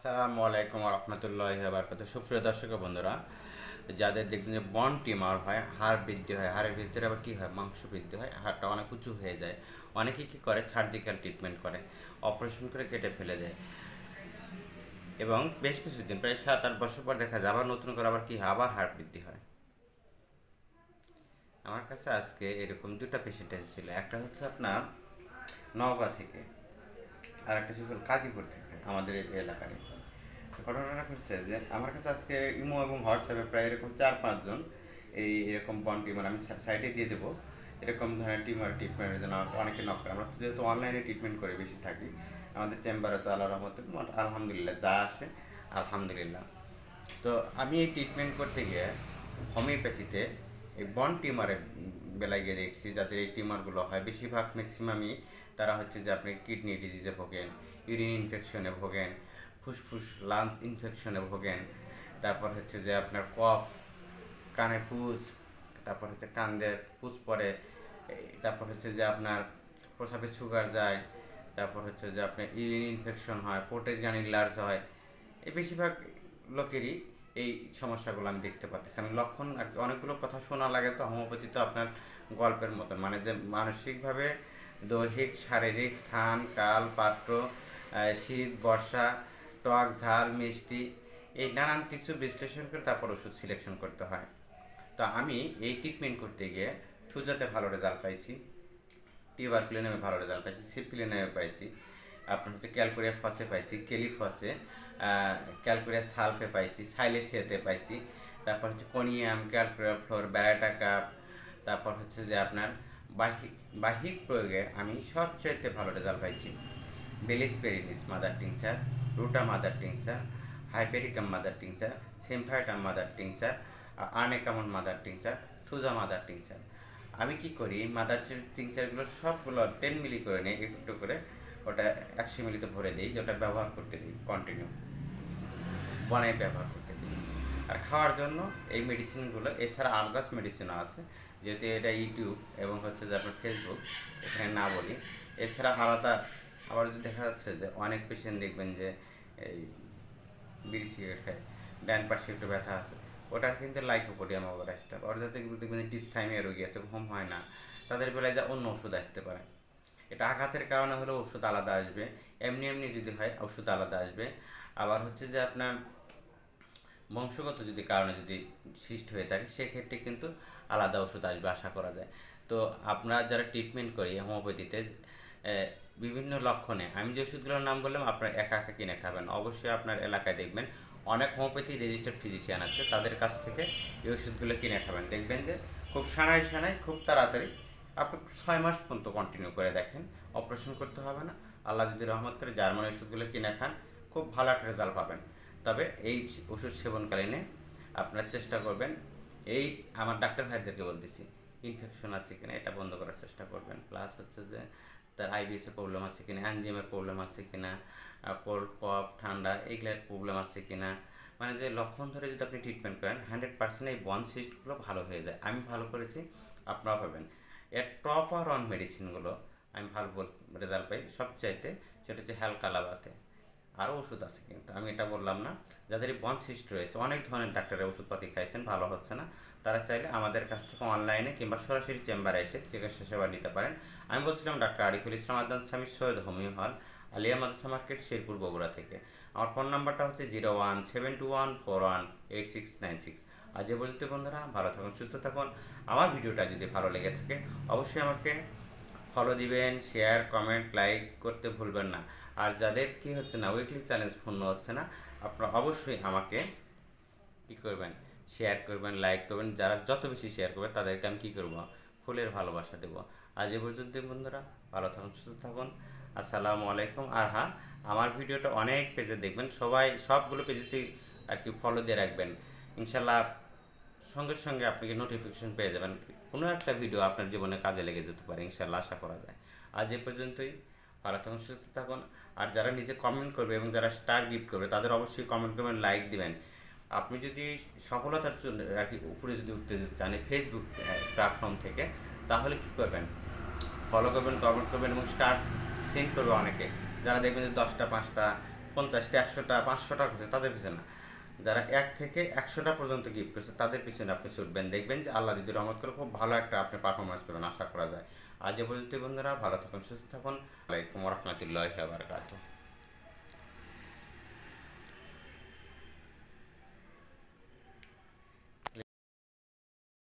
আসসালামু আলাইকুম রহমতুল্লাহ বারকাত সুপ্রিয় দর্শক বন্ধুরা, যাদের দেখবেন যে বন টিমার হয়, হাড় বৃদ্ধি হয়, হাড়ের ভিতরে আবার কী হয়, মাংস বৃদ্ধি হয়, হাড়টা অনেক উঁচু হয়ে যায়। অনেকে কী করে, সার্জিক্যাল ট্রিটমেন্ট করে, অপারেশন করে কেটে ফেলে দেয়। এবং বেশ কিছুদিন, প্রায় সাত আট বছর পর দেখা যায়, আবার নতুন করে আবার কী হয়, আবার হাড় বৃদ্ধি হয়। আমার কাছে আজকে এরকম দুটো পেশেন্ট এসেছিল। একটা হচ্ছে আপনার নওগাঁ থেকে। আর একটা ছিল কাজীপুর থেকে আমাদের এই এলাকায়। ঘটনাটা ঘটছে যে আমার কাছে আজকে ইমো এবং হোয়াটসঅ্যাপে প্রায় এরকম চার পাঁচজন এই এরকম বন টিমার আমি সাইডে দিয়ে দেবো। এরকম ধরনের টিমার ট্রিটমেন্টের জন্য অনেকে নক করে। আমরা যেহেতু অনলাইনে ট্রিটমেন্ট করে বেশি থাকি, আমাদের চেম্বারে তো আল্লাহ রহমতে আলহামদুলিল্লাহ যা আসে, আলহামদুলিল্লাহ। তো আমি এই ট্রিটমেন্ট করতে গিয়ে হোমিওপ্যাথিতে এই বন টিমারের বেলায় গিয়ে দেখছি, যাদের এই টিমারগুলো হয়, বেশিরভাগ ম্যাক্সিমামই তারা হচ্ছে যে আপনি কিডনি ডিজিজে ভোগেন, ইউরিন ইনফেকশনে ভোগেন, ফুসফুস, লাংস ইনফেকশনে ভোগেন, তারপর হচ্ছে যে আপনার কফ, কানে পুজ, তারপর হচ্ছে কান্দে পুজ পড়ে এই তারপর হচ্ছে যে আপনার প্রসাবে সুগার যায়, তারপর হচ্ছে যে আপনার ইউরিন ইনফেকশন হয় পোটেজ গানি লার্জ হয়, এই বেশিরভাগ লোকেরই এই সমস্যাগুলো আমি দেখতে পাচ্ছি। আমি লক্ষণ আর কি অনেকগুলো কথা শোনা লাগে, তো হোমিওপ্যাথি তো আপনার গল্পের মতন মানে যে মানসিকভাবে দৈহিক, শারীরিক, স্থান, কাল, পাত্র শীত, বর্ষা, টক, ঝাল, মিষ্টি এই নানান কিছু বিশ্লেষণ করে তারপর ওষুধ সিলেকশন করতে হয়। তো আমি এই ট্রিটমেন্ট করতে গিয়ে থুজাতে ভালো রেজাল্ট পাইছি টিউবারকুলিনামে ভালো রেজাল্ট পাইছি সিপ্লিনামে পাইছি, আপনার হচ্ছে ক্যালকুরিয়া ফসে পাইছি কেলিফসে ক্যালকুরিয়া সালফে পাইছি সাইলেসিয়াতে পাইছি, তারপর হচ্ছে conium calcarea fluor baryta carb তারপর হচ্ছে যে আপনার বাহিক বাহিক প্রয়োগে আমি সবচাইতে ভালো রেজাল্ট পাইছি। Bellis perennis mother tincture Ruta mother tincture Hypericum mother tincture Symphytum mother tincture Arnica montana mother tincture Thuja mother tincture আমি কি করি মাদার টিংচারগুলো সবগুলো টেন মিলি করে নিয়ে একটু করে ওটা একশো মিলিতে ভরে দিই, যেটা ব্যবহার করতে দিই কন্টিনিউ বনায় ব্যবহার দিই আর খাওয়ার জন্য এই মেডিসিনগুলো এছাড়া আলগাস মেডিসিনও আছে, যেহেতু এটা ইউটিউব এবং হচ্ছে যে আপনার ফেসবুক এখানে না বলি। এছাড়া আলাদা, আবার যদি দেখা যাচ্ছে যে অনেক পেশেন্ট দেখবেন যে এই বিড়ি সিগারেট খায়, ডান পাশে একটু ব্যথা আছে, ওটার কিন্তু লাইকোপোডিয়াম আবার আসতে হবে যাতে দেখবেন ডিসথাইমিয়া রোগী আছে, ঘুম হয় না, তাদের বেলায় যা অন্য ওষুধ আসতে পারে। এটা আঘাতের কারণে হলে ওষুধ আলাদা আসবে, এমনি এমনি যদি হয়, ওষুধ আলাদা আসবে। আবার হচ্ছে যে আপনার বংশগত যদি কারণে যদি সৃষ্টি হয়ে থাকে, সেক্ষেত্রে কিন্তু আলাদা ওষুধ আসবে আশা করা যায়। তো আপনারা যারা ট্রিটমেন্ট করি হোমিওপ্যাথিতে বিভিন্ন লক্ষণে, আমি যে ওষুধগুলোর নাম বললাম, আপনারা একা একা কিনে খাবেন। অবশ্যই আপনার এলাকায় দেখবেন, অনেক হোমিওপ্যাথি রেজিস্টার্ড ফিজিশিয়ান আছে, তাদের কাছ থেকে এই ওষুধগুলো কিনে খাবেন। দেখবেন যে খুব সানাই সানাই খুব তাড়াতাড়ি, আপনি ছয় মাস পর্যন্ত কন্টিনিউ করে দেখেন অপারেশন করতে হবে না। আল্লাহ যদি রহমত করে জার্মান ওষুধগুলো কিনে খান, খুব ভালো একটা রেজাল্ট পাবেন। তবে এই ওষুধ সেবনকালীনে আপনারা চেষ্টা করবেন, এই আমার ডাক্তার ভাইদেরকে বলতেছি ইনফেকশন আছে কিনা এটা বন্ধ করার চেষ্টা করবেন। প্লাস হচ্ছে যে তার আইবিএসের প্রবলেম আছে কিনা অ্যানজিএমের প্রবলেম আছে কিনা কোল্ড কফ ঠান্ডা, এগুলোর প্রবলেম আছে কিনা। মানে যে লক্ষণ ধরে যদি আপনি ট্রিটমেন্ট করেন হান্ড্রেড পার্সেন্ট এই বন সিস্টগুলো ভালো হয়ে যায়। আমি ভালো করেছি, আপনারাও পাবেন। এর টপ আর অন মেডিসিনগুলো আমি ভালো রেজাল্ট পাই। সবচাইতে সেটা হচ্ছে হ্যালকালাবাতে আরও ওষুধ আছে কিন্তু, আমি এটা বললাম না। যাদের এই বন সিস্ট রয়েছে, অনেক ধরনের ডাক্তারের ওষুধপাতি খাইছেন, ভালো হচ্ছে না। তারা চাইলে আমাদের কাছ থেকে অনলাইনে কিংবা সরাসরি চেম্বারে এসে চিকিৎসা সেবা নিতে পারেন। আমি বলছিলাম ডাক্তার আরিফুল ইসলাম আদান স্বামী, Syed homeo hall, Alia Madrasa market, Sherpur, Bogura থেকে। আমার ফোন নাম্বারটা হচ্ছে zero one seven two one four one eight six nine six. আজ এ বন্ধুরা, ভালো থাকুন, সুস্থ থাকুন। আমার ভিডিওটা যদি ভালো লেগে থাকে, অবশ্যই আমাকে ফলো দিবেন শেয়ার কমেন্ট লাইক করতে ভুলবেন না। আর যাদের কি হচ্ছে না উইকলি চ্যালেঞ্জ পূর্ণ হচ্ছে না, আপনারা অবশ্যই আমাকে কী করবেন শেয়ার করবেন লাইক করবেন। যারা যত বেশি শেয়ার করবে, তাদেরকে আমি কী করব? ফুলের ভালোবাসা দেবো। আজ এ পর্যন্ত বন্ধুরা, ভালো থাকুন, সুস্থ থাকুন। আসসালামু আলাইকুম। আর হ্যাঁ আমার ভিডিওটা অনেক পেজে দেখবেন। সবাই, সবগুলো পেজেতেই আর কি ফলো দিয়ে রাখবেন। ইনশাল্লাহ সঙ্গে সঙ্গে আপনি নোটিফিকেশন পেয়ে যাবেন। কোনো একটা ভিডিও আপনার জীবনে কাজে লেগে যেতে পারে ইনশাল্লাহ আশা করা যায়। আজ এ পর্যন্তই, ভালো থাকুন, সুস্থ থাকুন। আর যারা নিজে কমেন্ট করবে এবং যারা স্টার গিফট করবে, তাদের অবশ্যই কমেন্ট করবেন লাইক দিবেন। আপনি যদি সফলতার জন্য আর কি উপরে যদি উঠতে যেতে চান ফেসবুক প্ল্যাটফর্ম থেকে, তাহলে কী করবেন? ফলো করবেন কমেন্ট করবেন এবং স্টার সেন্ড করবে অনেকে। যারা দেখবেন যে দশটা, পাঁচটা, পঞ্চাশটা, একশোটা, পাঁচশোটা করছে তাদের পিছনে না। যারা এক থেকে একশোটা পর্যন্ত গিফট করছে, তাদের পিছনে আপনি ছুটবেন। দেখবেন যে আল্লাহ যদি রহমত করে খুব ভালো একটা আপনি পারফরমেন্স পাবেন, আশা করা যায়। আজ এ পর্যন্ত বন্ধুরা, ভালো থাকুন, সুস্থ থাকুন। আলাইকুম রহমতুল্লাহ বারকাতুহ।